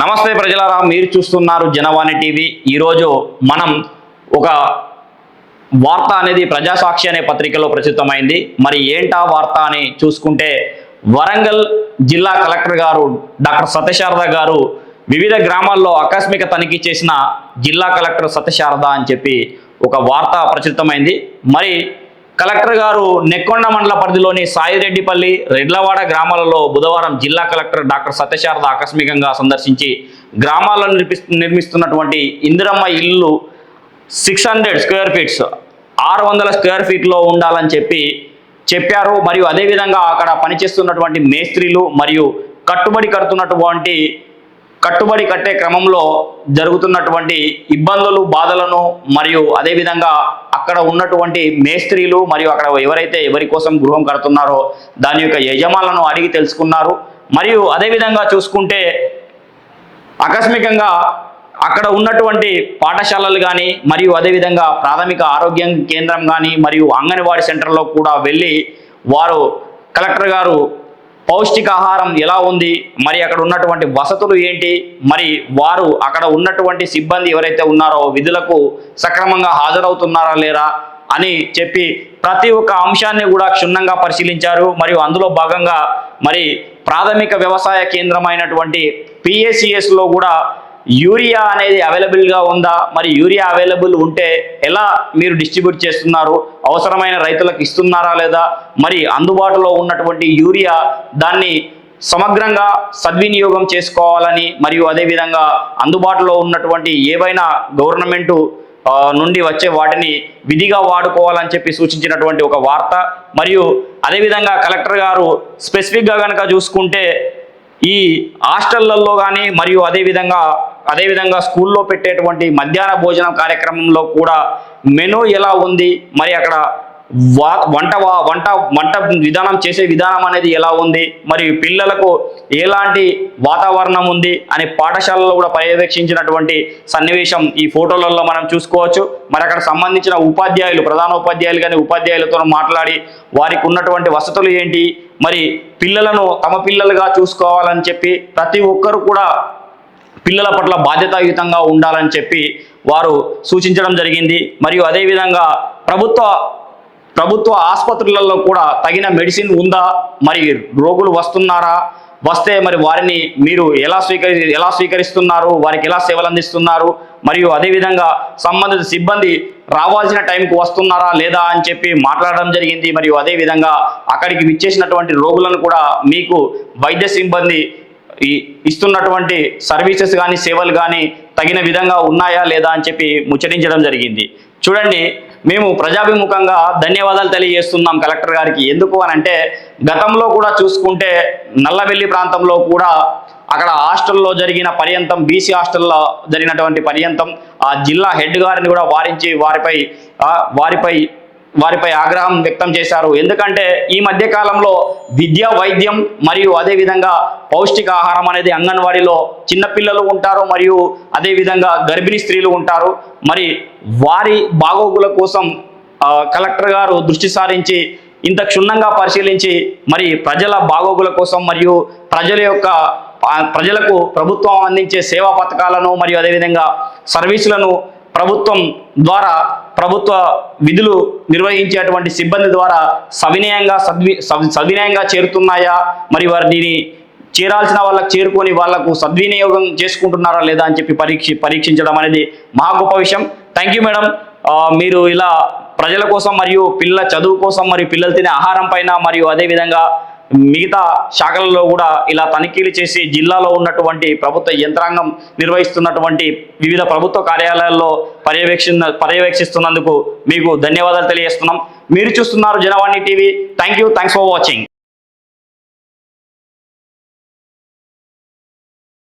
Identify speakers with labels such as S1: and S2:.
S1: నమస్తే ప్రజలారా మీరు చూస్తున్నారు జనవాణి టీవీ. ఈరోజు మనం ఒక వార్త అనేది ప్రజాసాక్షి అనే పత్రికలో ప్రచురితమైంది. మరి ఏంటా వార్త అని చూసుకుంటే వరంగల్ జిల్లా కలెక్టర్ గారు డాక్టర్ సత్యశారద గారు వివిధ గ్రామాల్లో ఆకస్మిక తనిఖీ చేసిన జిల్లా కలెక్టర్ సత్యశారద అని చెప్పి ఒక వార్త ప్రచురితమైంది. మరి కలెక్టర్ గారు నెక్కొండ మండల పరిధిలోని సాయిరెడ్డిపల్లి రెడ్లవాడ గ్రామాలలో బుధవారం జిల్లా కలెక్టర్ డాక్టర్ సత్యశారద ఆకస్మికంగా సందర్శించి గ్రామాల్లో నిర్మిస్తున్నటువంటి ఇందిరమ్మ ఇల్లు సిక్స్ హండ్రెడ్ స్క్వేర్ ఫీట్స్ ఆరు వందల స్క్వేర్ ఫీట్లో ఉండాలని చెప్పి చెప్పారు. మరియు అదేవిధంగా అక్కడ పనిచేస్తున్నటువంటి మేస్త్రీలు మరియు కట్టుబడి కడుతున్నటువంటి కట్టుబడి కట్టే క్రమంలో జరుగుతున్నటువంటి ఇబ్బందులు బాధలను మరియు అదేవిధంగా అక్కడ ఉన్నటువంటి మేస్త్రీలు మరియు అక్కడ ఎవరైతే ఎవరి కోసం గృహం కడుతున్నారో దాని యొక్క యజమానులను అడిగి తెలుసుకున్నారు. మరియు అదేవిధంగా చూసుకుంటే ఆకస్మికంగా అక్కడ ఉన్నటువంటి పాఠశాలలు కానీ మరియు అదేవిధంగా ప్రాథమిక ఆరోగ్య కేంద్రం కానీ మరియు అంగన్వాడీ సెంటర్లో కూడా వెళ్ళి వారు కలెక్టర్ గారు పౌష్టికాహారం ఎలా ఉంది? మరి అక్కడ ఉన్నటువంటి వసతులు ఏంటి? మరి వారు అక్కడ ఉన్నటువంటి సిబ్బంది ఎవరైతే ఉన్నారో విధులకు సక్రమంగా హాజరవుతున్నారా లేరా అని చెప్పి ప్రతి ఒక్క అంశాన్ని కూడా క్షుణ్ణంగా పరిశీలించారు. మరియు అందులో భాగంగా మరి ప్రాథమిక వ్యవసాయ కేంద్రమైనటువంటి PACS కూడా యూరియా అనేది అవైలబుల్గా ఉందా? మరి యూరియా అవైలబుల్ ఉంటే ఎలా మీరు డిస్ట్రిబ్యూట్ చేస్తున్నారు? అవసరమైన రైతులకు ఇస్తున్నారా లేదా? మరి అందుబాటులో ఉన్నటువంటి యూరియా దాన్ని సమగ్రంగా సద్వినియోగం చేసుకోవాలని మరియు అదేవిధంగా అందుబాటులో ఉన్నటువంటి ఏవైనా గవర్నమెంటు నుండి వచ్చే వాటిని విధిగా వాడుకోవాలని చెప్పి సూచించినటువంటి ఒక వార్త. మరియు అదేవిధంగా కలెక్టర్ గారు స్పెసిఫిక్గా కనుక చూసుకుంటే ఈ హాస్టళ్ళలో కానీ మరియు అదేవిధంగా అదేవిధంగా స్కూల్లో పెట్టేటువంటి మధ్యాహ్న భోజనం కార్యక్రమంలో కూడా మెనూ ఎలా ఉంది? మరి అక్కడ వా వంట వా- వంట వంట విధానం చేసే విధానం అనేది ఎలా ఉంది? మరియు పిల్లలకు ఎలాంటి వాతావరణం ఉంది? అనే పాఠశాలలో కూడా పర్యవేక్షించినటువంటి సన్నివేశం ఈ ఫోటోలలో మనం చూసుకోవచ్చు. మరి అక్కడ సంబంధించిన ఉపాధ్యాయులు ప్రధాన ఉపాధ్యాయులు కానీ ఉపాధ్యాయులతో మాట్లాడి వారికి ఉన్నటువంటి వసతులు ఏంటి? మరి పిల్లలను తమ పిల్లలుగా చూసుకోవాలని చెప్పి ప్రతి ఒక్కరు కూడా పిల్లల పట్ల బాధ్యతాయుతంగా ఉండాలని చెప్పి వారు సూచించడం జరిగింది. మరియు అదేవిధంగా ప్రభుత్వ ప్రభుత్వ ఆసుపత్రులలో కూడా తగిన మెడిసిన్ ఉందా? మరి రోగులు వస్తున్నారా? వస్తే మరి వారిని మీరు ఎలా స్వీకరి ఎలా స్వీకరిస్తున్నారు? వారికి ఎలా సేవలు అందిస్తున్నారు? మరియు అదేవిధంగా సంబంధిత సిబ్బంది రావాల్సిన టైంకు వస్తున్నారా లేదా అని చెప్పి మాట్లాడడం జరిగింది. మరియు అదేవిధంగా అక్కడికి విచ్చేసినటువంటి రోగులను కూడా మీకు వైద్య సిబ్బంది ఇస్తున్నటువంటి సర్వీసెస్ కానీ సేవలు కానీ తగిన విధంగా ఉన్నాయా లేదా అని చెప్పి ముచ్చరించడం జరిగింది. చూడండి మేము ప్రజాభిముఖంగా ధన్యవాదాలు తెలియజేస్తున్నాం కలెక్టర్ గారికి. ఎందుకు అని అంటే గతంలో కూడా చూసుకుంటే నల్లవెల్లి ప్రాంతంలో కూడా అక్కడ హాస్టల్లో జరిగిన పర్యంతం బీసీ హాస్టల్లో జరిగినటువంటి పర్యంతం ఆ జిల్లా హెడ్ గారిని కూడా వారించి వారిపై వారిపై వారిపై ఆగ్రహం వ్యక్తం చేశారు. ఎందుకంటే ఈ మధ్య కాలంలో విద్య వైద్యం మరియు అదేవిధంగా పౌష్టికాహారం అనేది అంగన్వాడీలో చిన్నపిల్లలు ఉంటారు మరియు అదేవిధంగా గర్భిణీ స్త్రీలు ఉంటారు. మరి వారి బాగోగుల కోసం కలెక్టర్ గారు దృష్టి సారించి ఇంత క్షుణ్ణంగా పరిశీలించి మరి ప్రజల బాగోగుల కోసం మరియు ప్రజల యొక్క ప్రజలకు ప్రభుత్వం అందించే సేవా పథకాలను మరియు అదేవిధంగా సర్వీసులను ప్రభుత్వం ద్వారా ప్రభుత్వ విధులు నిర్వహించేటువంటి సిబ్బంది ద్వారా సవినయంగా సద్వి సవినయంగా చేరుతున్నాయా? మరి వారిని చేరాల్సిన వాళ్ళకి చేరుకొని వాళ్ళకు సద్వినియోగం చేసుకుంటున్నారా లేదా అని చెప్పి పరీక్ష పరీక్షించడం అనేది మహా గొప్ప విషయం. థ్యాంక్ యూ మేడం మీరు ఇలా ప్రజల కోసం మరియు పిల్లల చదువు కోసం మరియు పిల్లలు తినే ఆహారం పైన మరియు అదేవిధంగా మిగతా శాఖలలో కూడా ఇలా తనిఖీలు చేసి జిల్లాలో ఉన్నటువంటి ప్రభుత్వ యంత్రాంగం నిర్వహిస్తున్నటువంటి వివిధ ప్రభుత్వ కార్యాలయాల్లో పర్యవేక్షణ పర్యవేక్షిస్తున్నందుకు మీకు ధన్యవాదాలు తెలియజేస్తున్నాం. మీరు చూస్తున్నారు Janavani TV. Thank you thanks for watching